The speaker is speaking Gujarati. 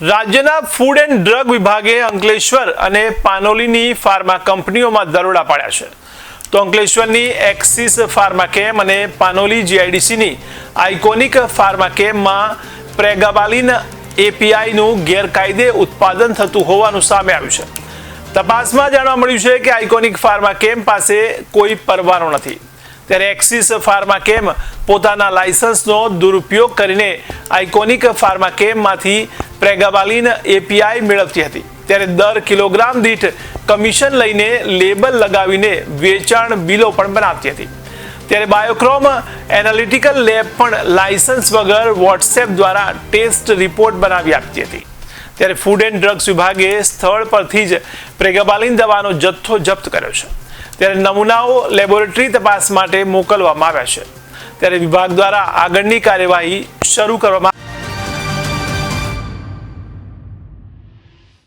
રાજ્યના ફૂડ એન્ડ ડ્રગ વિભાગે અંકલેશ્વર અને પાનોલીની ફાર્મા કંપનીઓમાં દરોડા પાડ્યા છે. તો અંકલેશ્વરની એક્સિસ ફાર્મા કેમ અને પાનોલી જીઆઈડીસીની આઇકોનિક ફાર્માકેમમાં પ્રેગાબાલિન એપીઆઈનું ગેરકાયદે ઉત્પાદન થતું હોવાનું સામે આવ્યું છે. તપાસમાં જાણવા મળ્યું છે કે આઇકોનિક ફાર્મા કેમ પાસે કોઈ પરવાનો નથી. ત્યારે એક્સિસ ફાર્મા કેમ પોતાના લાયસન્સનો દુરુપયોગ કરીને આઇકોનિક ફાર્માકેમમાંથી પ્રેગાબાલિન એપીઆઈ મેળવતી હતી. ત્યારે દર કિલોગ્રામ દીઠ કમિશન લઈને લેબલ લગાવીને વેચાણ બિલો પણ બનાવતી હતી. ત્યારે બાયોક્રોમ એનાલિટિકલ લેબ પણ લાયસન્સ વગર વોટ્સએપ દ્વારા ટેસ્ટ રિપોર્ટ બનાવી આપતી હતી. ત્યારે ફૂડ એન્ડ ડ્રગ્સ વિભાગે સ્થળ પરથી જ પ્રેગાબાલિન દવાનો જથ્થો જપ્ત કર્યો છે. ત્યારે નમૂનાઓ લેબોરેટરી તપાસ માટે મોકલવામાં આવ્યા છે. ત્યારે વિભાગ દ્વારા આગળની કાર્યવાહી શરૂ કરવામાં